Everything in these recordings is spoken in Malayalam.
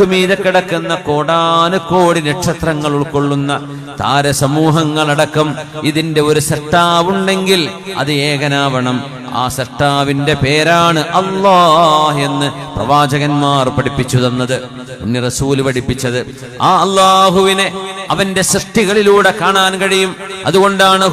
തലക്കുമീതെ കിടക്കുന്ന കോടാന് കോടി നക്ഷത്രങ്ങൾ ഉൾക്കൊള്ളുന്ന താരസമൂഹങ്ങളടക്കം ഇതിന്റെ ഒരു സട്ടാവുണ്ടെങ്കിൽ അത് ഏകനാവണം. ആ സട്ടാവിന്റെ പേരാണ് അള്ളാഹ് എന്ന് പ്രവാചകന്മാർ പഠിപ്പിച്ചു തന്നത്. റസൂൽ പഠിപ്പിച്ചത്. ആ അള്ളാഹുവിനെ അവന്റെ സൃഷ്ടികളിലൂടെ കാണാൻ കഴിയും. അതുകൊണ്ടാണ്.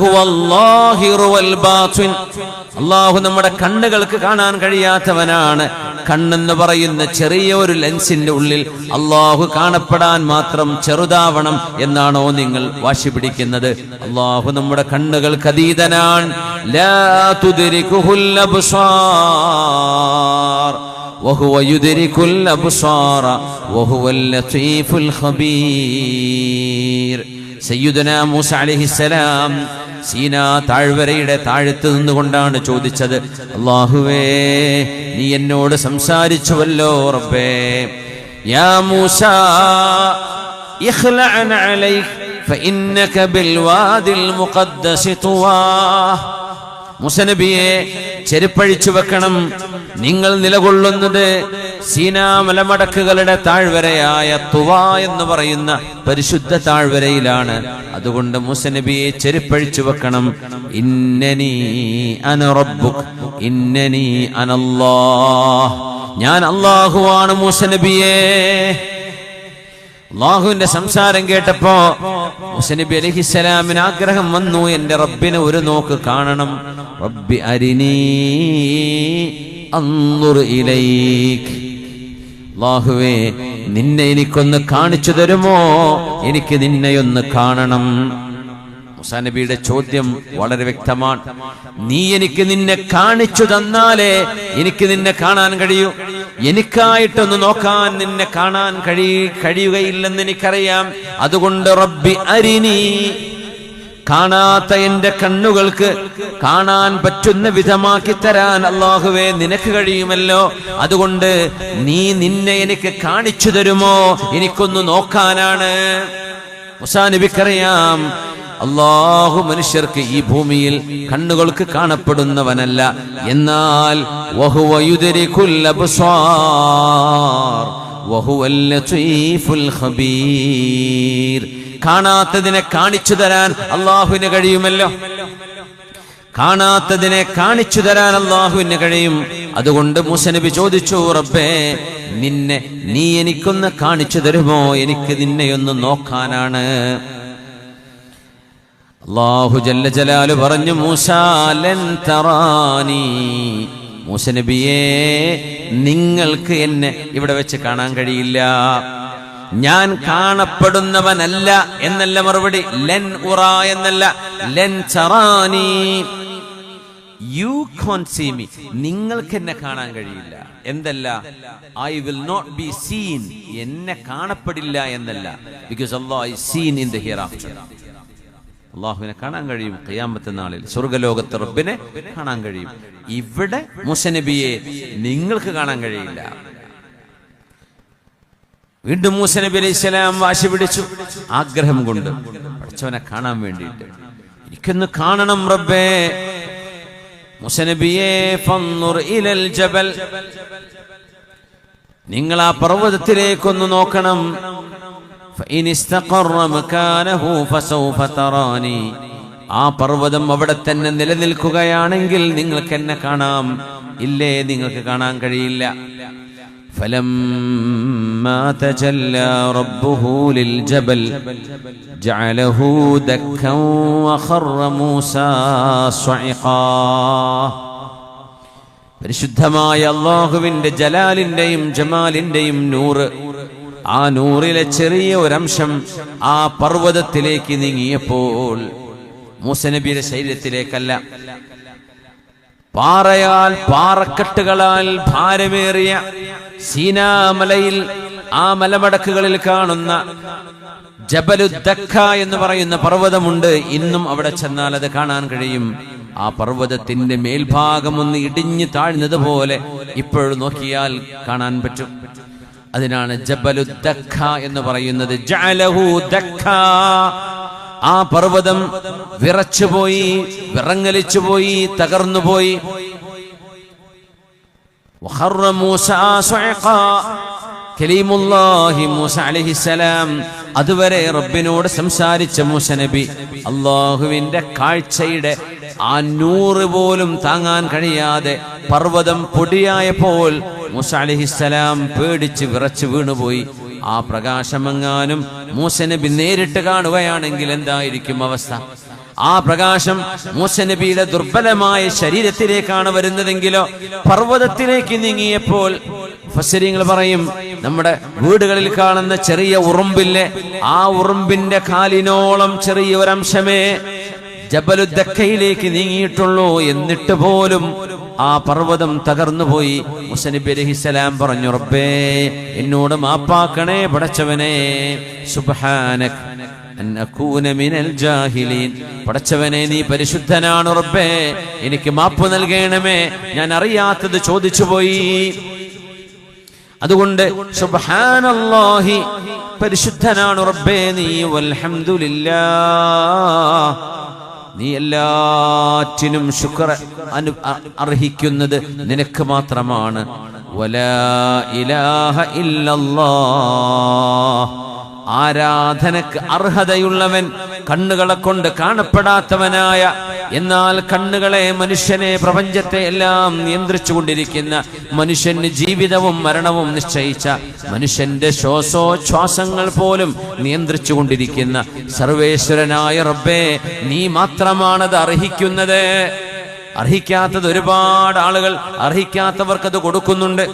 അള്ളാഹു നമ്മുടെ കണ്ണുകൾക്ക് കാണാൻ കഴിയാത്തവനാണ്. കണ്ണെന്ന് പറയുന്ന ചെറിയ ഒരു ലെൻസിന്റെ ഉള്ളിൽ അള്ളാഹു കാണപ്പെടാൻ മാത്രം ചെറുതാവണം എന്നാണോ നിങ്ങൾ വാശി പിടിക്കുന്നത് അള്ളാഹു നമ്മുടെ കണ്ണുകൾക്ക് അതീതനാണ് ലാ തുദ്രികുഹുൽ അബ്സാർ وهو يدرك الأبصار وهو اللطيف الخبير സയ്യുദന മൂസ അലഹിസലാം സീന താഴ്വരയുടെ താഴത്ത് നിന്നുകൊണ്ടാണ് ചോദിച്ചത്. അള്ളാഹുവേ നീ എന്നോട് സംസാരിച്ചുവല്ലോ റബ്ബേ. യാ മൂസ ഇഖ്ലഅ അലൈഹി ഫഇന്നക ബിൽവാദിൽ മുഖദ്ദസി തുവാ. മുസനബിയെ ചെരുപ്പഴിച്ചു വെക്കണം. നിങ്ങൾ നിലകൊള്ളുന്നത് സീനാ മലമടക്കുകളുടെ താഴ്വരയായ തുവ എന്ന് പറയുന്ന പരിശുദ്ധ താഴ്വരയിലാണ്. അതുകൊണ്ട് മുസനബിയെ ചെരുപ്പഴിച്ചു വെക്കണം. ഇന്നനി അന റബ്ബുക് ഇന്നനി അനല്ലാ ഞാൻ അള്ളാഹുവാണ് മുസനബിയേ. അള്ളാഹുവിന്റെ സംസാരം കേട്ടപ്പോ മുസനബി അലഹിസലാമിന് ആഗ്രഹം വന്നു എന്റെ റബ്ബിനെ ഒരു നോക്ക് കാണണം. റബ്ബി അരിനീ അള്ളാഹുവേ നിന്നെ എനിക്കൊന്ന് കാണിച്ചു തരുമോ? എനിക്ക് നിന്നെയൊന്ന് കാണണം. മുസാ നബിയുടെ ചോദ്യം വളരെ വ്യക്തമാണ്. നീ എനിക്ക് നിന്നെ കാണിച്ചു തന്നാലേ എനിക്ക് നിന്നെ കാണാൻ കഴിയൂ. എനിക്കായിട്ടൊന്ന് നോക്കാൻ നിന്നെ കാണാൻ കഴി കഴിയുകയില്ലെന്ന് എനിക്കറിയാം. അതുകൊണ്ട് റബ്ബി അരിനി. കാണാത്ത എന്റെ കണ്ണുകൾക്ക് കാണാൻ പറ്റുന്ന വിധമാക്കി തരാൻ അള്ളാഹുവേ നിനക്ക് കഴിയുമല്ലോ. അതുകൊണ്ട് നീ നിന്നെ എനിക്ക് കാണിച്ചു തരുമോ? എനിക്കൊന്ന് നോക്കാനാണ്. മുസാ നബിക്കറിയാം അള്ളാഹു മനുഷ്യർക്ക് ഈ ഭൂമിയിൽ കണ്ണുകൾക്ക് കാണപ്പെടുന്നവനല്ല. എന്നാൽ കാണാത്തതിനെ കാണിച്ചു തരാൻ അള്ളാഹുവിന് കഴിയുമല്ലോ. കാണാത്തതിനെ കാണിച്ചു തരാൻ അള്ളാഹുവിന് കഴിയും. അതുകൊണ്ട് മുസനബി ചോദിച്ചു റബ്ബേ നിന്നെ നീ എനിക്കൊന്ന് കാണിച്ചു തരുമോ? എനിക്ക് നിന്നെയൊന്ന് നോക്കാനാണ്. അള്ളാഹു ജല്ല ജലാൽ പറഞ്ഞു മൂസാലൻ തറാനി. മൂസനബിയെ നിങ്ങൾക്ക് എന്നെ ഇവിടെ വെച്ച് കാണാൻ കഴിയില്ല. ഞാൻ കാണപ്പെടുന്നവനല്ല എന്നല്ല മറുപടി. ലെൻ ഉറ എന്നല്ല. ലെൻ ചറാനി യു സീ മീ നിങ്ങൾക്ക് എന്നെ കാണാൻ കഴിയില്ല. എന്തല്ല? I will not be seen എന്നെ കാണപ്പെടില്ല എന്നല്ല. Because I seen in the hereafter അള്ളാഹുവിനെ കാണാൻ കഴിയും. കയ്യാമ്പത്തെ നാളിൽ സ്വർഗലോകത്ത് റബ്ബിനെ കാണാൻ കഴിയും. ഇവിടെ മുസനബിയെ നിങ്ങൾക്ക് കാണാൻ കഴിയില്ല. വീണ്ടും മൂസനബി അലൈഹി സ്വലാം വാശി പിടിച്ചു. ആഗ്രഹം കൊണ്ട് പഠിച്ചവനെ കാണാൻ വേണ്ടിയിട്ട്. എനിക്കൊന്ന് കാണണം റബ്ബേ. മുസനബിയെ നിങ്ങൾ ആ പർവതത്തിലേക്കൊന്ന് നോക്കണം. فإن استقر مكانه فسوف تراني ആ പർവ്വതം അവിടെ തന്നെ നിലനിൽക്കുകയാണെങ്കിൽ നിങ്ങൾക്ക് എന്നെ കാണാം ഇല്ലേ നിങ്ങൾക്ക് കാണാൻ കഴിയില്ല فلما تجلى ربه للجبل جعله دكا وخر موسى صعقا പരിശുദ്ധമായ അള്ളാഹുവിന്റെ ജലാലിന്റെയും ജമാലിന്റെയും നൂറ് ആ നൂറിലെ ചെറിയ ഒരംശം ആ പർവതത്തിലേക്ക് നീങ്ങിയപ്പോൾ മൂസനബിയുടെ ശരീരത്തിലേക്കല്ല. പാറയാൽ പാറക്കെട്ടുകളാൽ ഭാരമേറിയ സീനാമലയിൽ ആ മലമടക്കുകളിൽ കാണുന്ന ജബലുദ്ദഖ എന്ന് പറയുന്ന പർവതമുണ്ട്. ഇന്നും അവിടെ ചെന്നാൽ അത് കാണാൻ കഴിയും. ആ പർവതത്തിന്റെ മേൽഭാഗം ഒന്ന് ഇടിഞ്ഞു താഴ്ന്നതുപോലെ ഇപ്പോഴും നോക്കിയാൽ കാണാൻ പറ്റും. അതിനാണ് ജബലുദ്ദഖ എന്ന് പറയുന്നത്. ജഅലഹു ദഖ. ആ പർവതം വിറച്ചുപോയി വിറങ്ങലിച്ചുപോയി തകർന്നുപോയി. മൂസ. കലീമുല്ലാഹി മൂസ അലഹിസലാം അതുവരെ റബ്ബിനോട് സംസാരിച്ച മൂസ നബി അള്ളാഹുവിന്റെ കാഴ്ചയുടെ ആ നൂറ് പോലും താങ്ങാൻ കഴിയാതെ പർവതം പൊടിയായപ്പോൾ മൂസ അലഹിസലാം പേടിച്ച് വിറച്ച് വീണുപോയി. ആ പ്രകാശമെങ്ങാനും മൂസ നബി നേരിട്ട് കാണുകയാണെങ്കിൽ എന്തായിരിക്കും അവസ്ഥ? ആ പ്രകാശം മൂസനബിയുടെ ദുർബലമായ ശരീരത്തിലേക്കാണ് വരുന്നതെങ്കിലോ പർവതത്തിലേക്ക് നീങ്ങിയപ്പോൾ ഫസരിങ്ങൾ പറയും നമ്മുടെ വീടുകളിൽ കാണുന്ന ചെറിയ ഉറുമ്പില്ലേ ആ ഉറുമ്പിന്റെ കാലിനോളം ചെറിയ ഒരംശമേ ജബലുദ്ദക്കയിലേക്ക് നീങ്ങിയിട്ടുള്ളൂ. എന്നിട്ട് പോലും ആ പർവതം തകർന്നുപോയി. മുസനബി അലഹിസലാം പറഞ്ഞു റബ്ബേ എന്നോട് മാപ്പാക്കണേ പടച്ചവനെ ജാഹിലീൻ. പടച്ചവനെ നീ പരിശുദ്ധനാണ് റബ്ബേ എനിക്ക് മാപ്പ് നൽകണമേ ഞാൻ അറിയാത്തത് ചോദിച്ചു പോയി അതുകൊണ്ട് സുബ്ഹാനല്ലാഹി പരിശുദ്ധനാണ് റബ്ബേ നീ വൽഹംദുലില്ലാ നീ എല്ലാറ്റിനും ശുക്ര അനു അർഹിക്കുന്നത് നിനക്ക് മാത്രമാണ്. ആരാധനക്ക് അർഹതയുള്ളവൻ കണ്ണുകളെ കൊണ്ട് കാണപ്പെടാത്തവനായ എന്നാൽ കണ്ണുകളെ മനുഷ്യനെ പ്രപഞ്ചത്തെ എല്ലാം നിയന്ത്രിച്ചു കൊണ്ടിരിക്കുന്ന മനുഷ്യന് ജീവിതവും മരണവും നിശ്ചയിച്ച മനുഷ്യന്റെ ശ്വാസോച്ഛ്വാസങ്ങൾ പോലും നിയന്ത്രിച്ചു കൊണ്ടിരിക്കുന്ന സർവേശ്വരനായ റബ്ബേ നീ മാത്രമാണത് അർഹിക്കുന്നത്. അർഹിക്കാത്തത് ഒരുപാട് ആളുകൾ അർഹിക്കാത്തവർക്കത് കൊടുക്കുന്നുണ്ട്.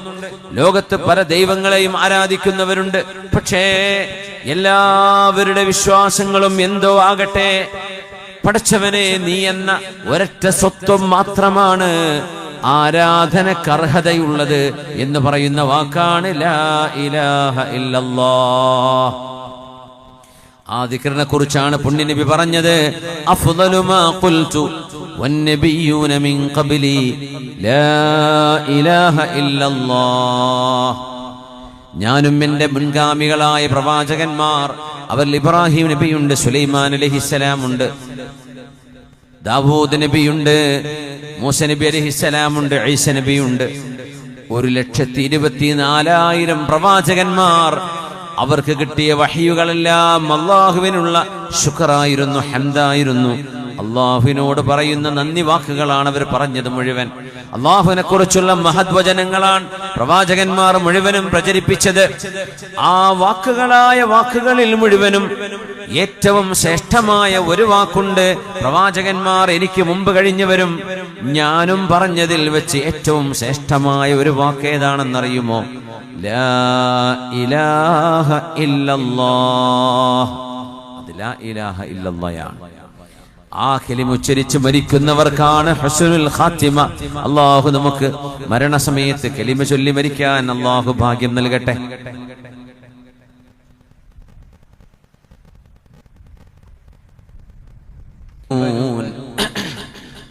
ലോകത്ത് പല ദൈവങ്ങളെയും ആരാധിക്കുന്നവരുണ്ട്. പക്ഷേ എല്ലാവരുടെ വിശ്വാസങ്ങളും എന്തോ ആകട്ടെ. പടച്ചവനെ നീ എന്ന ഒരറ്റ സ്വത്വം മാത്രമാണ് ആരാധനക്കർഹതയുള്ളത് എന്ന് പറയുന്ന വാക്കാണ് ലാ ഇലാഹ ആ ദിക്റിനെ കുറിച്ചാണ് പുണ്യനബി പറഞ്ഞത്. ഖുൽതു من മിൻ لا ലാ ഇലാഹ ഇല്ലല്ലാഹ് ഞാനും എന്റെ മുൻഗാമികളായ പ്രവാചകന്മാർ അവർ ഇബ്രാഹിം നബിയുണ്ട് സുലൈമാൻ അലഹിസ്സലാം ഉണ്ട് ദാവൂദ് നബിയുണ്ട് മൂസ നബി അലഹിസ്സലാമുണ്ട് ഐസ നബിയുണ്ട്. ഒരു ലക്ഷത്തി ഇരുപത്തി നാലായിരം പ്രവാചകന്മാർ അവർക്ക് കിട്ടിയ വഹിയുകളെല്ലാം അള്ളാഹുവിനുള്ള ശുക്രായിരുന്നു ഹംദായിരുന്നു. അള്ളാഹുവിനോട് പറയുന്ന നന്ദി വാക്കുകളാണ് അവർ പറഞ്ഞത് മുഴുവൻ. അള്ളാഹുവിനെ കുറിച്ചുള്ള മഹദ്വചനങ്ങളാണ് പ്രവാചകന്മാർ മുഴുവനും പ്രചരിപ്പിച്ചത്. ആ വാക്കുകളായ വാക്കുകളിൽ മുഴുവനും ഏറ്റവും ശ്രേഷ്ഠമായ ഒരു വാക്കുണ്ട്. പ്രവാചകന്മാർ എനിക്ക് മുമ്പ് കഴിഞ്ഞവരും ഞാനും പറഞ്ഞതിൽ വെച്ച് ഏറ്റവും ശ്രേഷ്ഠമായ ഒരു വാക്ക് ഏതാണെന്നറിയുമോ? ഇലാഹ ഇല്ലല്ലാഹ്. അത് ലാ ഇലാഹ ഇല്ലല്ലായാണ്. ആ കലിമ ഉച്ചരിച്ച് മരിക്കുന്നവർക്കാണ് ഹുസ്നുൽ ഖാത്തിമ അള്ളാഹു നമുക്ക് മരണസമയത്ത് കലിമ ചൊല്ലി മരിക്കാൻ അള്ളാഹു ഭാഗ്യം നൽകട്ടെ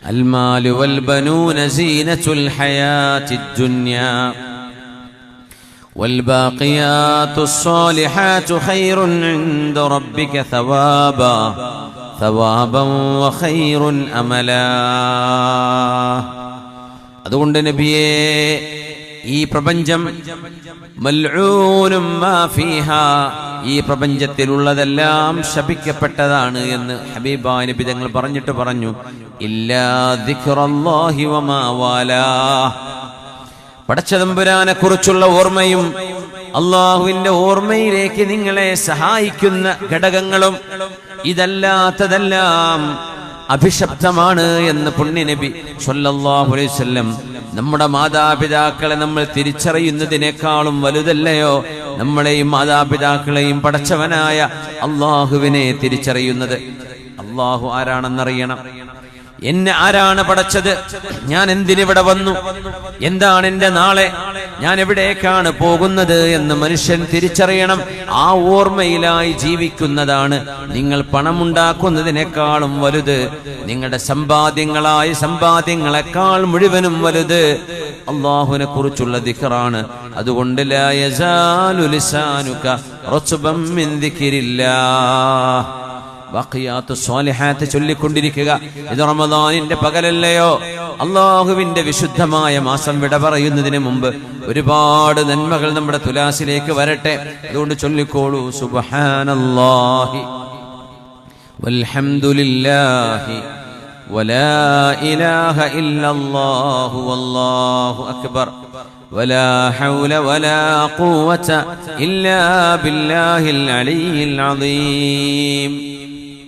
المال والبنون زينة الحياة الدنيا والباقيات الصالحات خير عند ربك ثوابا ثوابا وخير അമല അതുകൊണ്ട് നബിയെ ഈ പ്രപഞ്ചം മൽഊനും ഈ പ്രപഞ്ചത്തിലുള്ളതെല്ലാം ശപിക്കപ്പെട്ടതാണ് എന്ന് ഹബീബ നബി തങ്ങൾ പറഞ്ഞിട്ട് പറഞ്ഞു. പടച്ചതമ്പുരാനെ കുറിച്ചുള്ള ഓർമ്മയും അള്ളാഹുവിന്റെ ഓർമ്മയിലേക്ക് നിങ്ങളെ സഹായിക്കുന്ന ഘടകങ്ങളും ഇതല്ലാത്തതെല്ലാം അഭിശപ്തമാണ് എന്ന് പുണ്യനബി വസല്ലം നമ്മുടെ മാതാപിതാക്കളെ നമ്മൾ തിരിച്ചറിയുന്നതിനേക്കാളും വലുതല്ലയോ? നമ്മളെയും മാതാപിതാക്കളെയും പടച്ചവനായ അള്ളാഹുവിനെ തിരിച്ചറിയുന്നത്. അള്ളാഹു ആരാണെന്നറിയണം. എന്നെ ആരാണ് പടച്ചത്? ഞാൻ എന്തിനിവിടെ വന്നു? എന്താണ് എന്റെ നാളെ? ഞാൻ എവിടേക്കാണ് പോകുന്നത് എന്ന് മനുഷ്യൻ തിരിച്ചറിയണം. ആ ഓർമ്മയിലായി ജീവിക്കുന്നതാണ്. നിങ്ങൾ പണമുണ്ടാക്കുന്നതിനേക്കാളും വലുത്. നിങ്ങളുടെ സമ്പാദ്യങ്ങളായ സമ്പാദ്യങ്ങളെക്കാൾ മുഴുവനും വലുത് അള്ളാഹുവിനെ കുറിച്ചുള്ള ദിഖറാണ്. അതുകൊണ്ട് ലാ യസാലു ലിസാനുക റത്ബം മിൻ ദിക്രില്ലാഹ് ബാക്കിയാത്ത് സ്വാലിഹാത്ത് ചൊല്ലിക്കൊണ്ടിരിക്കുക ഇത് റമദാനിന്റെ പകലല്ലയോ അള്ളാഹുവിന്റെ വിശുദ്ധമായ മാസം വിട പറയുന്നതിന് മുമ്പ് ഒരുപാട് നന്മകൾ നമ്മുടെ തുലാസിലേക്ക് വരട്ടെ അതുകൊണ്ട് ചൊല്ലിക്കോളൂ സുബഹാനല്ലാഹി والحمد لله ولا إله إلا الله والله أكبر ولا حول ولا قوة إلا بالله العلي العظيم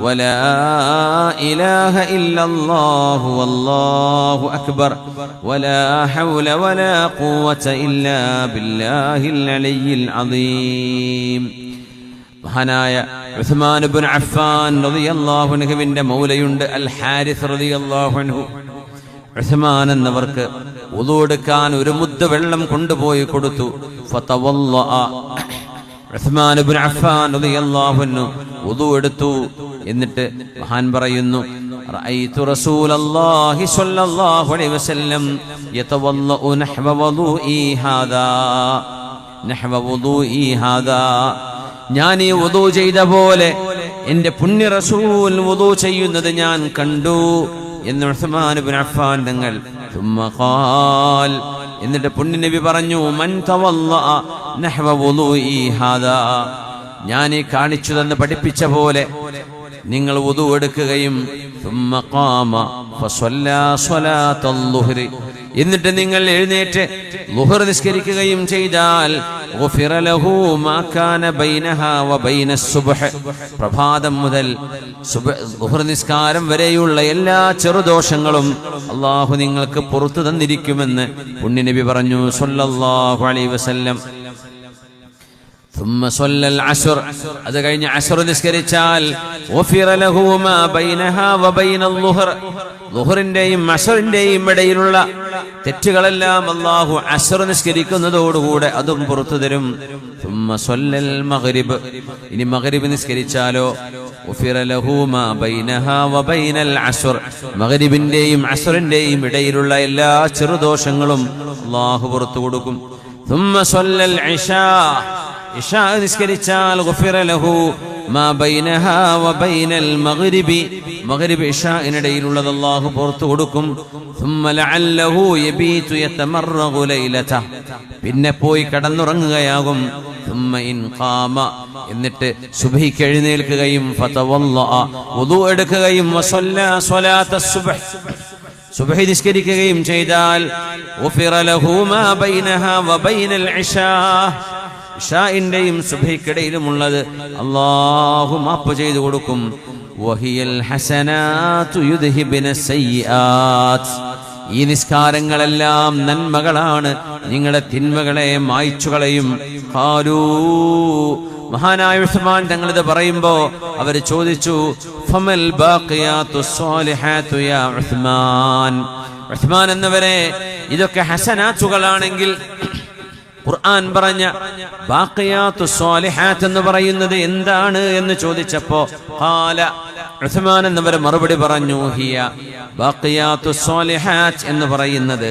ولا إله إلا الله والله أكبر ولا حول ولا قوة إلا بالله العلي العظيم മഹാനായ ഉസ്മാൻ ഇബ്നു അഫ്ഫാൻ റളിയല്ലാഹു അൻഹുവിന്റെ മൗലയുണ്ട് അൽ ഹാരിസ് റളിയല്ലാഹു അൻഹു ഉസ്മാൻ എന്നവർക്ക് വുദു എടുക്കാൻ ഒരു മുദ്ദ വെള്ളം കൊണ്ടുപോയി കൊടുത്തു ഫതവല്ലഅ ഉസ്മാൻ ഇബ്നു അഫ്ഫാൻ റളിയല്ലാഹു അൻഹു വുദു എടുത്തു എന്നിട്ട് മഹാൻ പറയുന്നു റഅയ്തു റസൂലല്ലാഹി സ്വല്ലല്ലാഹു അലൈഹി വസല്ലം യതവല്ലഉ നഹ്വ വുദൂഇ ഹാദാ നഹ്വ വുദൂഇ ഹാദാ ഞാൻ ഈ വുദു ചെയ്ത പോലെ എന്റെ പുണ്യ റസൂൽ വുദു ചെയ്യുന്നത് ഞാൻ കണ്ടു എന്ന് ഉസ്മാൻ ഇബ്നു അഫ്ഫാൻ തങ്ങൾ ثم قال എന്നിട്ട് പുണ്യ നബി പറഞ്ഞു മൻ തവല്ലഅ നഹ്വ വുദൂഇ ഹാദാ ഞാൻ ഈ കാണിച്ചു തന്ന് പഠിപ്പിച്ച പോലെ നിങ്ങൾ ഉതു എടുക്കുകയും എന്നിട്ട് നിങ്ങൾ എഴുന്നേറ്റ് ലുഹർ നിസ്കരിക്കുകയും ചെയ്താൽ പ്രഭാതം മുതൽ ലുഹർ നിസ്കാരം വരെയുള്ള എല്ലാ ചെറുദോഷങ്ങളും അള്ളാഹു നിങ്ങൾക്ക് പുറത്തു തന്നിരിക്കുമെന്ന് പുണ്യനബി പറഞ്ഞു സൊല്ലാഹു അലൈ വസല്ലം. അത് കഴിഞ്ഞ് അഷർ നിസ്കരിച്ചാൽ ലുഹറിന്റെയും ഇടയിലുള്ള തെറ്റുകളെല്ലാം അള്ളാഹു അഷർ നിസ്കരിക്കുന്നതോടുകൂടെ അതും പുറത്തു തരും. മഹരിബ് ഇനി മഹരിബ് നിസ്കരിച്ചാലോ? മഹരിബിന്റെയും അഷറിന്റെയും ഇടയിലുള്ള എല്ലാ ചെറുദോഷങ്ങളും അള്ളാഹു പുറത്തു കൊടുക്കും. ഇഷാ നിസ്കരിച്ചാൽ ഗുഫിറലഹു മാ ബൈനഹ വ ബൈനൽ മഗ്രിബി. മഗ്രിബ് ഇഷാഇനിടയിലുള്ളത് അല്ലാഹു പുറത്തു കൊടുക്കും. സുമ്മ ലഅല്ലഹു യബീതു യതമർറഗു ലൈലത. പിന്നെ പോയി കടന്നുറങ്ങുകയാകും. സുമ്മ ഇൻ ഖാമ. എന്നിട്ട് സുബ്ഹിക്ക് എഴുന്നേൽക്കുകയും ഫതവല്ല. വുദു എടുക്കുകയും വസല്ല സ്വലാത്ത സുബ്ഹ്. സുബ്ഹി നിസ്കരിക്കുകയും ചെയ്താൽ ഗുഫിറലഹു മാ ബൈനഹ വ ബൈനൽ ഇഷാ. ഇഷാഇന്റെയും സുബൈക്കിടയിലുമുള്ളത് അള്ളാഹു മാപ്പ് ചെയ്തു കൊടുക്കും. വഹിയൽ ഹസനാതു യുദ്ഹിബിന ഈ നിസ്കാരങ്ങളെല്ലാം നന്മകളാണ്. നിങ്ങളുടെ തിന്മകളെ മായ്ച്ചു കളയും മഹാനായ ഉസ്മാൻ തങ്ങൾ ഇത് പറയുമ്പോ അവർ ചോദിച്ചു ഫമൽ ഉസ്മാൻ? ഉസ്മാൻ എന്നവരെ ഇതൊക്കെ ഹസനാത്തുകളാണെങ്കിൽ ഖുർആൻ പറഞ്ഞ ബാഖിയാത്തു സ്വാലിഹാത്ത് എന്ന് പറയുന്നത് എന്താണ് എന്ന് ചോദിച്ചപ്പോ ഖാല ഉസ്മാൻ എന്നവർ മറുപടി പറഞ്ഞു ഹിയ ബാഖിയാത്തു സ്വാലിഹാത്ത് എന്ന് പറയുന്നത്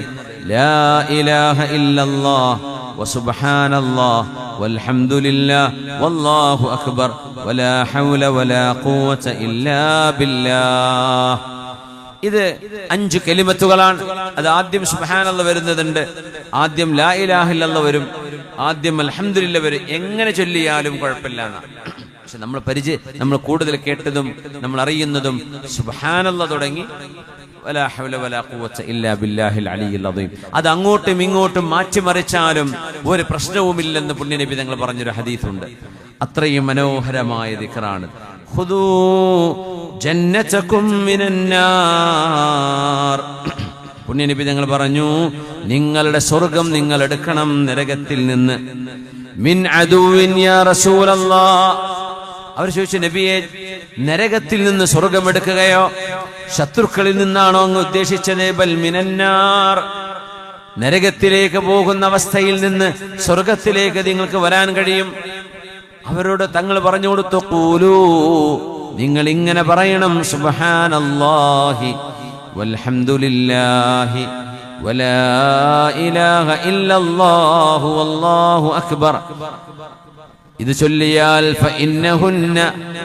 ലാ ഇലാഹ ഇല്ലല്ലാഹ് وسبحان الله والحمد لله والله أكبر ولا حول ولا قوة إلا بالله ഇത് അഞ്ച് കെലിമത്തുകളാണ്. അത് ആദ്യം സുബഹാനല്ല വരുന്നതുണ്ട്. ആദ്യം ലാ ഇലാഹില്ല വരും. ആദ്യം അൽഹംദുലില്ല വരും. എങ്ങനെ ചൊല്ലിയാലും കുഴപ്പമില്ല പക്ഷെ നമ്മൾ പരിചയ നമ്മൾ കൂടുതൽ കേട്ടതും നമ്മൾ അറിയുന്നതും സുബാനല്ല തുടങ്ങി. അത് അങ്ങോട്ടും ഇങ്ങോട്ടും മാറ്റിമറിച്ചാലും ഒരു പ്രശ്നവുമില്ലെന്ന് പുണ്യനബി തങ്ങൾ പറഞ്ഞൊരു ഹദീസുണ്ട്. അത്രയും മനോഹരമായ ദിക്റാണ്. ജന്നതകും മിനന്നാർ. പുണ്യനബി തങ്ങൾ പറഞ്ഞു നിങ്ങളുടെ സ്വർഗം നിങ്ങൾ എടുക്കണം നരകത്തിൽ നിന്ന്. മിൻ അവർ ചോദിച്ചു നബിയെ നരകത്തിൽ നിന്ന് സ്വർഗം എടുക്കുകയോ ശത്രുക്കളിൽ നിന്നാണോ അങ്ങ് ഉദ്ദേശിച്ചത്? ബൽ മിനന്നാർ. നരകത്തിലേക്ക് പോകുന്ന അവസ്ഥയിൽ നിന്ന് സ്വർഗത്തിലേക്ക് നിങ്ങൾക്ക് വരാൻ കഴിയും. അവരോട് തങ്ങൾ പറഞ്ഞു കൊടുത്തു കൂലൂ നിങ്ങൾ ഇങ്ങനെ പറയണം സുബഹാനല്ലാഹി വൽഹംദുലില്ലാഹി വലാ ഇലാഹ ഇല്ലല്ലാഹു വല്ലാഹു അക്ബർ. ഇത് ചൊല്ലിയാൽ ഫഇന്നഹുന്ന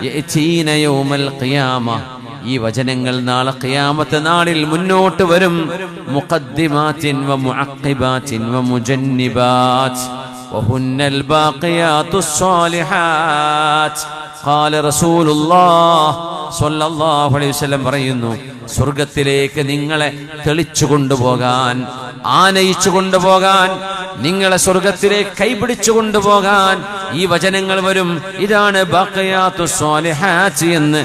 യഅതീന യൗമൽ ഖിയാമ. ഈ വചനങ്ങൾ നാളെ ഖിയാമത്ത് നാളിൽ മുന്നോട്ട് വരും. മുഖദ്ദിമാത്തിൻ വ മുഅഖിബാത്തിൻ വ മുജന്നിബാത്ത്. വഹുന്നൽ ബാഖിയാത്തുസ് സ്വാലിഹാത്ത്. ഖാല റസൂലുള്ളാഹ് സ്വല്ലല്ലാഹു അലൈഹി വസല്ലം പറയുന്നു സ്വർഗത്തിലേക്ക് നിങ്ങളെ തെളിച്ചു കൊണ്ടുപോകാൻ ആനയിച്ചു കൊണ്ടുപോകാൻ നിങ്ങളെ സ്വർഗത്തിലേക്ക് കൈപിടിച്ചു കൊണ്ടുപോകാൻ ഈ വചനങ്ങൾ വരും. ഇതാണ് എന്ന്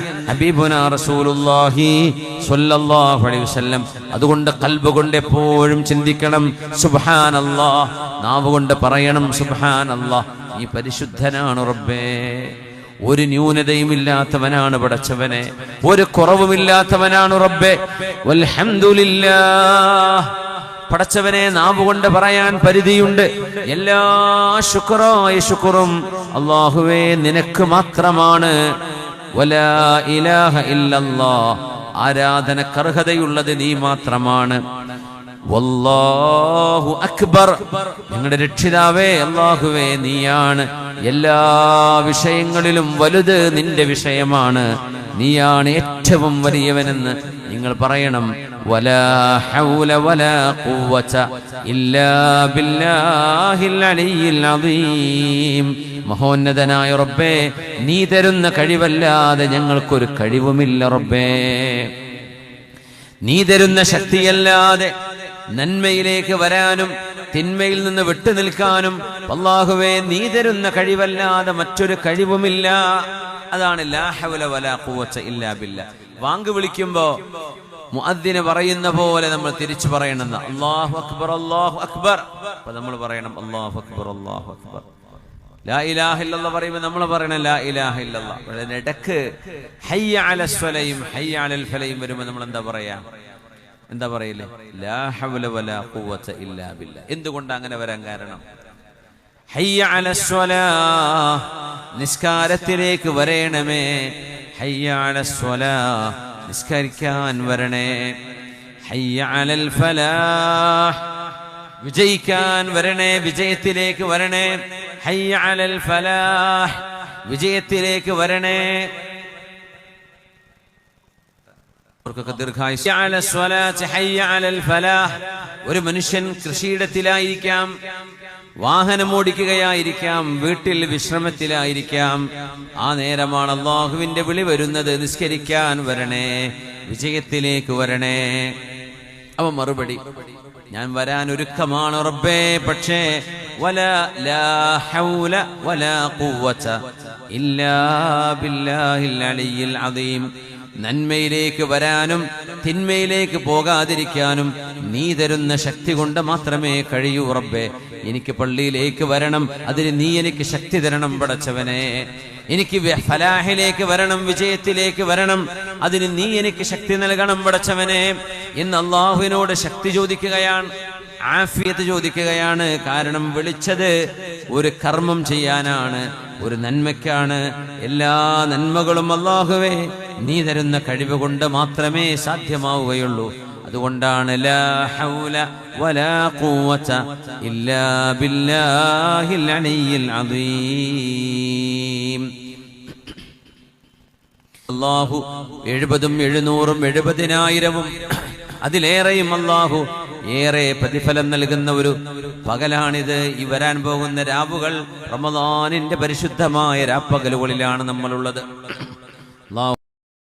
വസല്ലം അതുകൊണ്ട് കൽബ് കൊണ്ട് എപ്പോഴും ചിന്തിക്കണം സുബാൻ അല്ലാ നാവ് കൊണ്ട് പറയണം സുബാൻ അല്ലാ ഈ പരിശുദ്ധനാണ് റബ്ബേ. ഒരു ന്യൂനതയും ഇല്ലാത്തവനാണ് പടച്ചവനെ. ഒരു കുറവുമില്ലാത്തവനാണ് റബ്ബെ. വൽഹംദുലില്ലാഹ്. പടച്ചവനെ നാവുകൊണ്ട് പറയാൻ പരിധിയുണ്ട്. എല്ലാ ശുക്രായ ശുക്റും അള്ളാഹുവേ നിനക്ക് മാത്രമാണ്. ആരാധനക്കർഹതയുള്ളത് നീ മാത്രമാണ്. വല്ലാഹു അക്ബർ. ഞങ്ങളുടെ രക്ഷിതാവേ അള്ളാഹുവേ നീയാണ്. എല്ലാ വിഷയങ്ങളിലും വലുത് നിന്റെ വിഷയമാണ്. നീയാണ് ഏറ്റവും വലിയവനെന്ന് നിങ്ങൾ പറയണം. മഹോന്നതനായ റബ്ബേ നീ തരുന്ന കഴിവല്ലാതെ ഞങ്ങൾക്കൊരു കഴിവുമില്ല റബ്ബേ. നീ തരുന്ന ശക്തിയല്ലാതെ നന്മയിലേക്ക് വരാനും തിന്മയിൽ നിന്ന് വിട്ടുനിൽക്കാനും അള്ളാഹുവേ നീ തരുന്ന കഴിവല്ലാതെ മറ്റൊരു കഴിവുമില്ല. അതാണ് ഇല്ലാ ബില്ല. വാങ്ക് വിളിക്കുമ്പോ മുഅദ്ദിന് പറയുന്ന പോലെ നമ്മൾ തിരിച്ചു പറയണം അള്ളാഹു അക്ബർ അള്ളാഹു അക്ബർ. അപ്പൊ നമ്മൾ പറയണം അള്ളാഹു അക്ബർ അള്ളാഹു അക്ബർ. ലാ ഇലാഹ ഇല്ലല്ലാ പറയുമ്പോൾ നമ്മൾ പറയണം ലാ ഇലാഹ ഇല്ലല്ലാ. ഇടയ്ക്ക് ഹയ്യ അലസ്വലയും ഹയ്യ അലൽ ഫലയും വരുമ്പോൾ നമ്മൾ എന്താ പറയാ? എന്താ പറയില്ലേ എന്തുകൊണ്ട് അങ്ങനെ വരാൻ കാരണം? നിസ്കാരത്തിലേക്ക് വരേണമേ. ഹയ്യാലസ്വല നിസ്കരിക്കാൻ വരണേ. ഹയ്യ അലൽ ഫലാഹ് വിജയിക്കാൻ വരണേ. വിജയത്തിലേക്ക് വരണേ. ഹയ്യാലൽ ഫലാഹ് വിജയത്തിലേക്ക് വരണേ. ഒരു മനുഷ്യൻ കൃഷിയിടത്തിലായിരിക്കാം വാഹനം ഓടിക്കുകയായിരിക്കാം വീട്ടിൽ വിശ്രമത്തിലായിരിക്കാം. ആ നേരമാണ് അള്ളാഹുവിന്റെ വിളി വരുന്നത്. നിസ്കരിക്കാൻ വരണേ വിജയത്തിലേക്ക് വരണേ. അവ മറുപടി ഞാൻ വരാൻ ഒരുക്കമാണ് റബ്ബേ പക്ഷേ വല ലാ ഹൗല ഖുവത ഇല്ലാ ബില്ലാഹിൽ അലിയിൽ അദീം. നന്മയിലേക്ക് വരാനും തിന്മയിലേക്ക് പോകാതിരിക്കാനും നീ തരുന്ന ശക്തി കൊണ്ട് മാത്രമേ കഴിയൂ റബ്ബേ. എനിക്ക് പള്ളിയിലേക്ക് വരണം അതിന് നീ എനിക്ക് ശക്തി തരണം പടച്ചവനെ. എനിക്ക് ഫലാഹിലേക്ക് വരണം വിജയത്തിലേക്ക് വരണം അതിന് നീ എനിക്ക് ശക്തി നൽകണം പടച്ചവനെ എന്ന് അള്ളാഹുവിനോട് ശക്തി ചോദിക്കുകയാണ് ആഫിയത്ത് ചോദിക്കുകയാണ്. കാരണം വിളിച്ചത് ഒരു കർമ്മം ചെയ്യാനാണ്. ഒരു നന്മയ്ക്കാണ് എല്ലാ നന്മകളും അള്ളാഹുവേ. നീ തരുന്ന കഴിവ് കൊണ്ട് മാത്രമേ സാധ്യമാവുകയുള്ളൂ. അതുകൊണ്ടാണ് അള്ളാഹു എഴുപതും എഴുന്നൂറും എഴുപതിനായിരവും അതിലേറെയും അള്ളാഹു ഏറെ പ്രതിഫലം നൽകുന്ന ഒരു പകലാണിത്. ഈ വരാൻ പോകുന്ന രാവുകൾ റമദാനിന്റെ പരിശുദ്ധമായ രാപ്പകലുകളിലാണ് നമ്മളുള്ളത്.